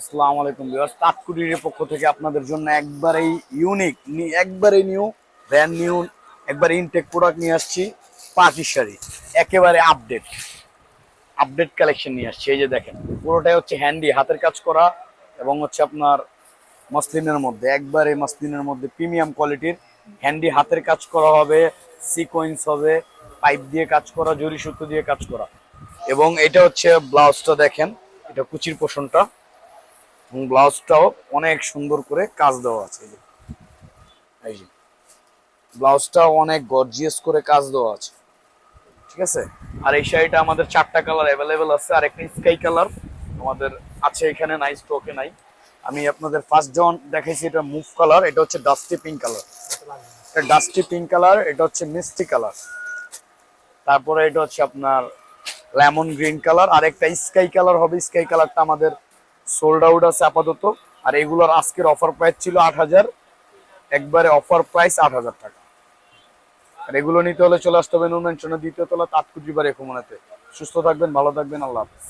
আসসালামু আলাইকুম ভিউয়ার্স। তাৎকুটির পক্ষ থেকে আপনাদের জন্য একবারেই ইউনিক একবারেই নিউ ব্র্যান্ড নিউ একবারে ইনটেক প্রোডাক্ট নিয়ে আসছি পাঁচি শাড়ি। একেবারে আপডেট আপডেট কালেকশন নিয়ে আসছি। এই যে দেখেন, পুরোটাই হচ্ছে হ্যান্ডি হাতের কাজ করা এবং হচ্ছে আপনার মসলিনের মধ্যে, একবারে মসলিনের মধ্যে প্রিমিয়াম কোয়ালিটির হ্যান্ডি হাতের কাজ করা হবে সিকোয়েন্স হবে পাইপ দিয়ে কাজ করা জরি সুতো দিয়ে কাজ করা। এবং এটা হচ্ছে ব্লাউজটা দেখেন, এটা কুচির পোষণটা। এবং ব্লাউজটাও অনেক সুন্দর করে কাজ দেওয়া আছে। এই যে। ব্লাউজটাও অনেক গর্জিয়াস করে কাজ দেওয়া আছে। ঠিক আছে? আর এই শাড়িটা আমাদের চারটা কালার অ্যাভেলেবেল আছে। আর একটা স্কাই কালার আমাদের আছে এখানে, নাই স্টকে নাই। আমি আপনাদের ফার্স্ট জন দেখাইছি এটা মুভ কালার এটা হচ্ছে ডাস্টি পিঙ্ক কালার এটা ডাস্টি পিঙ্ক কালার এটা হচ্ছে মিষ্টি কালার তারপরে এটা হচ্ছে আপনার লেমন গ্রিন কালার আর একটা স্কাই কালার হবে। স্কাই কালারটা আমাদের সোল্ড আউট আছে আপাতত। আর এগুলোর আজকের অফার প্রাইস ছিল আট হাজার। একবারে অফার প্রাইস আট হাজার টাকা। আর এগুলো নিতে হলে চলে আসতে হবে নুন দ্বিতীয় তলা তাৎকুজিবার বা রেখুমনাতে সুস্থ থাকবেন, ভালো থাকবেন, আল্লাহ হাফিজ।